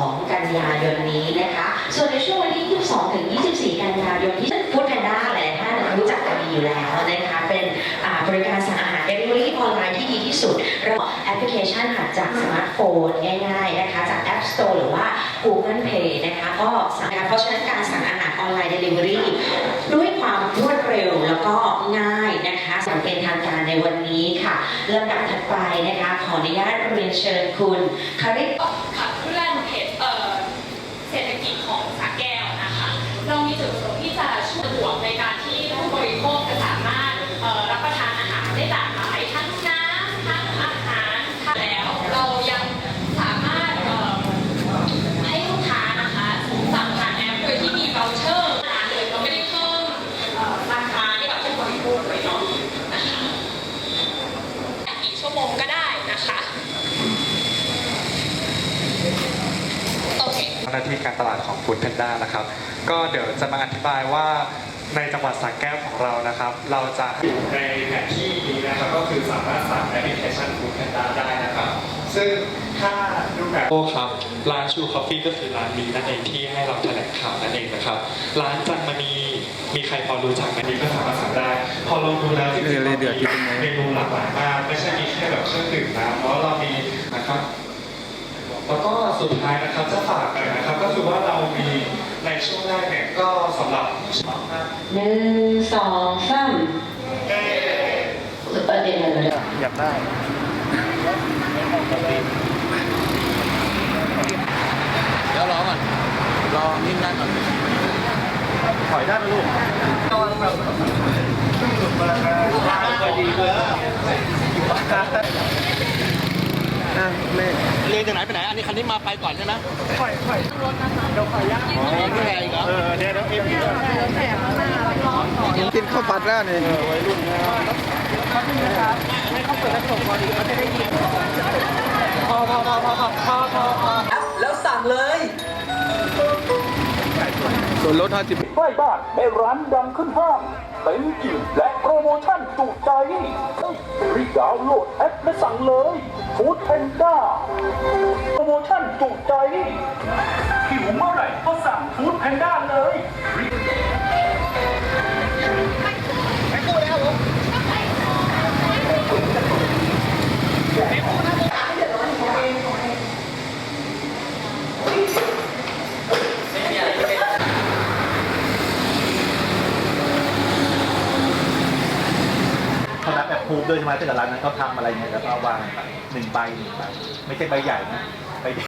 22 กันยายนนี้นะคะ ส่วนในช่วงวันที่ 22 ถึง 24 กันยายนที่ฟู้ดแพนด้าหลายท่านรู้จักกันดีอยู่แล้วนะคะเป็นบริการสั่งอาหารเดลิเวอรี่ออนไลน์ที่ดีที่สุดเราแอปพลิเคชันหาจากสมาร์ทโฟนง่ายๆนะคะจาก App Store หรือว่า Google Play นะคะก็สั่งเพราะฉะนั้นการสั่งอาหารออนไลน์เดลิเวอรี่ด้วยความรวดเร็วแล้วก็ง่ายนะคะสั่งเป็นทางการในวันนี้ค่ะเริ่มดับ ขออนุญาตเรียนเชิญคุณคาริขับเคลื่อนเพจเอ่อเศรษฐกิจของสระแก้วนะคะ เรามีจุดประสงค์ น้าที่การตลาดของฟู้ดแพนด้านะครับ ก็เดี๋ยวจะมาอธิบายว่าในจังหวัดสระแก้วของเรานะครับ เราจะอยู่ในแผนที่นี้นะครับก็คือสามารถสั่งแอปพลิเคชันฟู้ดแพนด้าได้นะครับ ซึ่งถ้าดูแบบโอ้ครับ ร้านชูคอฟฟี่ก็คือร้านนี้นั่นเองที่ให้เราแถลงข่าวนั่นเองนะครับ ร้านจันมณีมีใครพอรู้จักไหมนี้ก็สามารถสั่งได้ พอลองดูแล้วจริงๆเรามีเมนูหลากหลายมากไม่ใช่มีแค่แบบเครื่องดื่มนะเพราะเรามีนะครับแล้วก็สุดท้ายนะครับจะฝาก ช่วงแรกเนี่ยก็สำหรับผู้ชมนะหนึ่งสองสามเออเดี๋ยวเดี๋ยวเดี๋ยวอยากได้เดี๋ยวรอก่อนรอนิ่งได้ก่อนถอยได้ไหมลูกเรียนจากไหนไปไหน อันนี้คันนี้มาไปก่อนใช่ไหมถอยถอยรถนะคะเดี๋ยวขอยากอ๋อไม่แรงอีกเหรอเออเดี๋ยวเดี๋ยวเอ็มกินข้าวผัดแล้วนี่วัยรุ่นนะให้เขาเปิดกระจกพอดีเขาจะได้ยินพอพอพอพอพอพอพอพอแล้วสั่งเลยส่วนลด50ใกล้บ้านในร้านดังขึ้นห้างเต็มอิ่มและโปรโมชั่นจุใจรีบดาวน์โหลดแอปและ สั่งเลยฟู้ดแพนด้าโปรโมชั่นจุใจหิวเมื่อไหร่ก็สั่งฟู้ดแพนด้าเลย ด้วยใช่ไหมถ้าเกิดร้านนั้นเขาทำอะไรเงี้ยแล้วก็วางหนึ่งใบหนึ่งใบไม่ใช่ใบใหญ่นะ